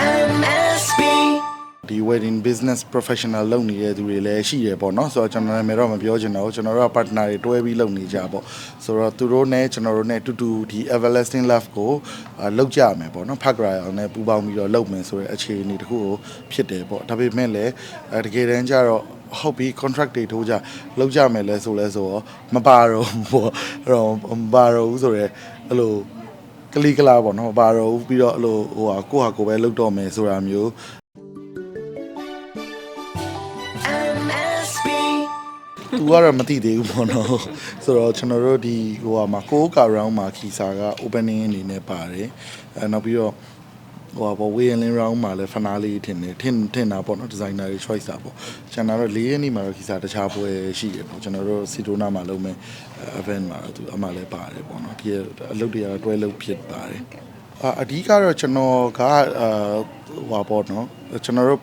MSB ဒီ wedding business professional လုပ်နေတဲ့သူတွေလည်းရှိရပေါ့နော်ဆိုတော့ကျွန်တော်နာမည်တော့မပြောချင်တော့ဘူးကျွန်တော်တို့က partner တွေတွဲပြီးလုပ်နေကြပေါ့ဆိုတော့သူတို့နဲ့ကျွန်တော်တို့နဲ့အတူတူဒီ everlasting love ကိုအာလုပ်ကြမယ်ပေါ့နော်ဖတ်ကြရအောင်နဲ့ပူပေါင်းပြီးတော့လုပ်မယ်ဆိုတဲ့အခြေအနေတစ်ခုကိုဖြစ်တယ်ပေါ့ဒါပေမဲ့လည်းအဲတကယ်တမ်းကျတော့ဟုတ်ပြီ contract တွေထိုးကြလောက်ကြမယ်လဲဆိုလဲဆိုတော့မပါတော့ဘူးပေါ့အဲ့တော့မပါတော့ဘူးဆိုတော့အဲ့လို ကလီကလာပေါ့နော်မပါတော့ဘူးပြီးတော့အဲ့လိုဟိုဟာကိုယ့်ဟာကိုယ်ပဲလုပ်တော့မယ်ဆိုတာမျိုး MSB သူကတော့မသိသေးဘူးပေါ့နော်ဆိုတော့ကျွန်တော်တို့ဒီဟိုဟာမှာကိုကာ round မှာခီစာက opening အနေနဲ့ပါတယ်အဲနောက်ပြီးတော့ ဟိုဟာပေါ့ wheeling round မှာလည်း finale ထင်တယ်ထင်ထင်တာပေါ့နော် designer တွေ choice တာပေါ့ကျွန်တော်တို့၄ရက်နေ့မှာတော့ခီစာတခြားပွဲရှိတယ်ပေါ့ကျွန်တော်တို့စီတိုနာမှာလုပ်မယ် event မှာတော့သူအမှလည်းပါတယ်ပေါ့နော်ဒီအလုပ်တွေကတော့တွဲလုပ်ဖြစ်ပါတယ် အာအဓိကတော့ကျွန်တော်ကအာဟိုပါပေါ့နော်ကျွန်တော်တို့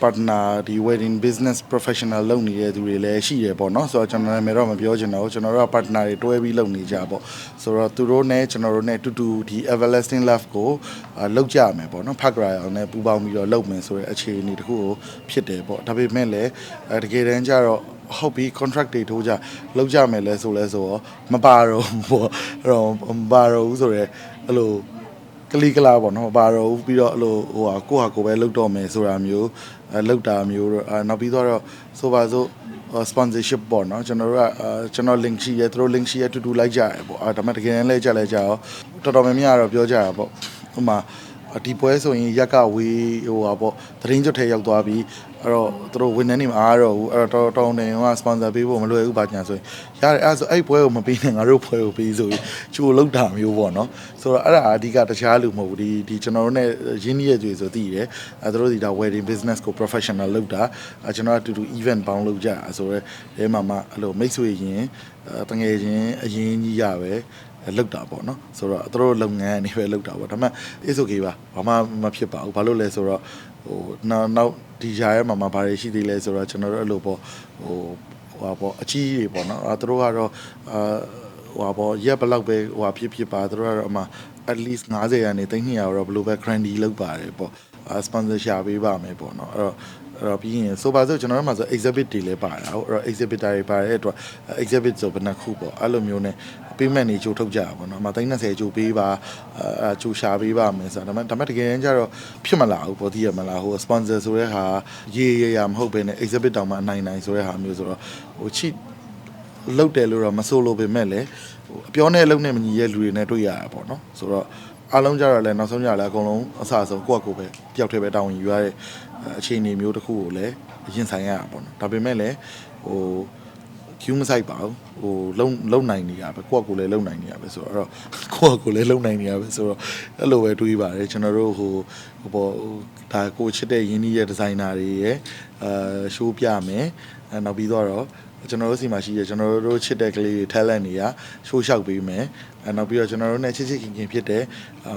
partner ဒီ wedding business professional လုပ်နေတဲ့သူတွေလည်းရှိရပေါ့နော်ဆိုတော့ကျွန်တော်နာမည်တော့မပြောချင်တော့ဘူးကျွန်တော်တို့က partner တွေတွဲပြီးလုပ်နေကြပေါ့ဆိုတော့သူတို့နဲ့ကျွန်တော်တို့နဲ့အတူတူဒီ everlasting love ကိုအာလုပ်ကြမယ်ပေါ့နော်ဖတ်ကြရအောင်နဲ့ပူပေါင်းပြီးတော့လုပ်မယ်ဆိုတဲ့အခြေအနေတစ်ခုကိုဖြစ်တယ်ပေါ့ဒါပေမဲ့လည်းအဲတကယ်တမ်းကျတော့ဟုတ်ပြီ contract တွေထိုးကြလောက်ကြမယ်လဲဆိုလဲဆိုတော့မပါတော့ဘူးပေါ့အဲ့တော့မပါတော့ဘူးဆိုတော့အဲ့လို ကလီကလာပေါ့နော်မပါတော့ဘူးပြီးတော့အဲ့လိုဟိုဟာကိုယ့်ဟာကိုယ်ပဲလုပ်တော့မယ်ဆိုတာမျိုးအဲလုပ်တာမျိုးတော့အဲနောက်ပြီးတော့ဆိုပါစို့ sponsorship ပေါ့နော်ကျွန်တော်တို့ကအဲကျွန်တော် link ရှိရဲသူတို့ link ရှိရဲတူတူလိုက်ကြရပေါ့အဲဒါမှတကယ်တမ်းလဲကြလဲကြရောတော်တော်များများတော့ပြောကြရပေါ့ဟိုမှာ ဒီပွဲဆိုရင်ရက်ကဝေးဟိုဟာပေါ့သတင်းကြွထဲရောက်သွားပြီးအဲ့တော့သူတို့ဝန်ထမ်းတွေမအားတော့ဘူးအဲ့တော့တော်တော်နေက sponsor ပေးဖို့မလွယ်ဘူးပါညာဆိုရင်ရတယ်အဲ့ဆိုအဲ့ပွဲကိုမပေးနဲ့ငါတို့ပွဲကိုပေးဆိုပြီးချိုးလောက်တာမျိုးပေါ့နော်ဆိုတော့အဲ့ဒါအဓိကတခြားလူမဟုတ်ဘူးဒီဒီကျွန်တော်တို့ ਨੇ ရင်းနှီးရဲ့ကြွေဆိုသိတယ်အဲ့တို့ဒီဒါ wedding business ကို professional လုပ်တာအဲ့ကျွန်တော်ကတူတူ event ပေါင်းလုပ်ကြအဲ့ဆိုတော့အဲမှာမှအဲ့လိုမိတ်ဆွေရင်တငယ်ချင်းအရင်ကြီးရပဲ လောက်တာပေါ့နော်ဆိုတော့သူတို့လုပ်ငန်းအနေပဲလောက်တာပေါ့ဒါပေမဲ့ is okay ပါဘာမှမဖြစ်ပါဘူးဘာလို့လဲဆိုတော့ဟိုနောက်နောက်ဒီဂျာရဲ့မှာမှာဘာတွေရှိသေးလဲဆိုတော့ကျွန်တော်တို့အဲ့လိုပေါ့ဟိုဟိုပေါ့အကြီးတွေပေါ့နော်အဲသူတို့ကတော့အာဟိုပေါ့ရက်ဘယ်လောက်ပဲဟိုဖြစ်ဖြစ်ပါသူတို့ကတော့အမှ at least 90ရာနေ300ရာတော့ဘယ်လိုပဲ grandy လောက်ပါတယ်ပေါ့အာ sponsor ရှာပေးပါမယ်ပေါ့နော်အဲ့တော့ အဲ့တော့ပြီးရင်ဆိုပါစို့ကျွန်တော်တို့မှာဆို exhibit တွေလည်းပါတာဟုတ်အဲ့တော့ exhibitor တွေပါတဲ့အတွက် exhibit ဆိုဘယ်နှခုပေါ့အဲ့လိုမျိုးနဲ့ payment တွေကြိုးထုတ်ကြတာပေါ့နော်အမ30ကြိုးပေးပါအဲကြိုးရှာပေးပါမယ်ဆိုတာဒါပေမဲ့ဒါပေမဲ့တကယ်တမ်းကျတော့ဖြစ်မလာဘူးပေါ့သိရမလားဟို sponsor ဆိုတဲ့ဟာရေးရရမဟုတ်ဘဲနဲ့ exhibit တောင်မှအနိုင်နိုင်ဆိုတဲ့ဟာမျိုးဆိုတော့ဟို cheat လုတ်တယ်လို့တော့မဆိုလို့ပေမဲ့လည်းဟိုအပြောနဲ့အလုံးနဲ့မညီရဲ့လူတွေနဲ့တွေ့ရတာပေါ့နော်ဆိုတော့ အားလုံးကြတော့လည်းနောက်ဆုံးကြလည်းအကုန်လုံးအဆအဆုံးကိုယ့်အကိုယ်ပဲတယောက်တည်းပဲတာဝန်ယူရတဲ့အခြေအနေမျိုးတစ်ခုကိုလည်းရင်ဆိုင်ရတာပေါ့နော်ဒါပေမဲ့လည်းဟိုကျူးမဆိုင်ပါဘူးဟိုလုံလုံနိုင်နေရပဲကိုယ့်ကိုယ်လည်းလုံနိုင်နေရပဲဆိုတော့ကိုယ့်ကိုယ်လည်းလုံနိုင်နေရပဲဆိုတော့အဲ့လိုပဲတွေးပါတယ်ကျွန်တော်တို့ဟိုဟိုပေါ်ဒါကိုချစ်တဲ့ရင်းနှီးရဲ့ဒီဇိုင်နာတွေရဲ့အာရှိုးပြမယ်အဲနောက်ပြီးတော့ ကျွန်တော်တို့စီမှာရှိရကျွန်တော်တို့ချစ်တဲ့ကလေးတွေ talent တွေကရှိုးလျှောက်ပေးမယ်အဲနောက်ပြီးတော့ကျွန်တော်တို့ ਨੇ ချစ်ချစ်ခင်ခင်ဖြစ်တဲ့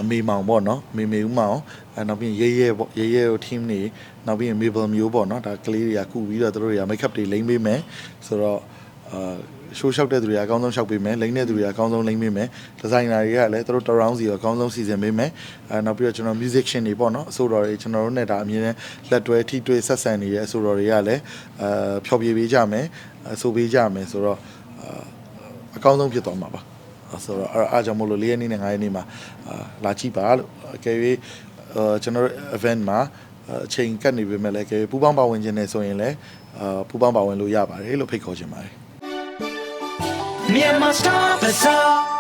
မေမောင်ပေါ့နော်မေမေဦးမောင်အဲနောက်ပြီးရဲရဲပေါ့ရဲရဲကို team တွေနောက်ပြီးရင် Mabel မျိုးပေါ့နော်ဒါကလေးတွေကကုပြီးတော့တို့တွေက make up တွေလိမ့်ပေးမယ်ဆိုတော့အာ ရှိုးလျှောက်တဲ့သူတွေကအကောင်းဆုံးလျှောက်ပေးမယ်လိမ့်တဲ့သူတွေကအကောင်းဆုံးလိမ့်ပေးမယ်ဒီဇိုင်နာတွေကလည်းသူတို့ around စီကိုအကောင်းဆုံးစီစဉ်ပေးမယ်အဲနောက်ပြီးတော့ကျွန်တော် musician တွေပေါ့နော်အဆိုတော်တွေကျွန်တော်တို့နဲ့ဒါအမြင်နဲ့လက်တွဲထိတွေ့ဆက်ဆံနေတဲ့အဆိုတော်တွေကလည်းအာဖျော်ဖြေပေးကြမယ်အဆိုပေးကြမယ်ဆိုတော့အာအကောင်းဆုံးဖြစ်သွားမှာပါအဲဆိုတော့အားအားကြောင့်မလို့၄ရက်နေ့နဲ့၅ရက်နေ့မှာအာလာကြည့်ပါလို့အကယ်၍အာကျွန်တော်တို့ event မှာအချိန်ကတ်နေပေမဲ့လည်းကဲပူပေါင်းပါဝင်ခြင်းနဲ့ဆိုရင်လည်းအာပူပေါင်းပါဝင်လို့ရပါတယ်လို့ဖိတ်ခေါ်ချင်ပါတယ် Myanmar Star Bazaar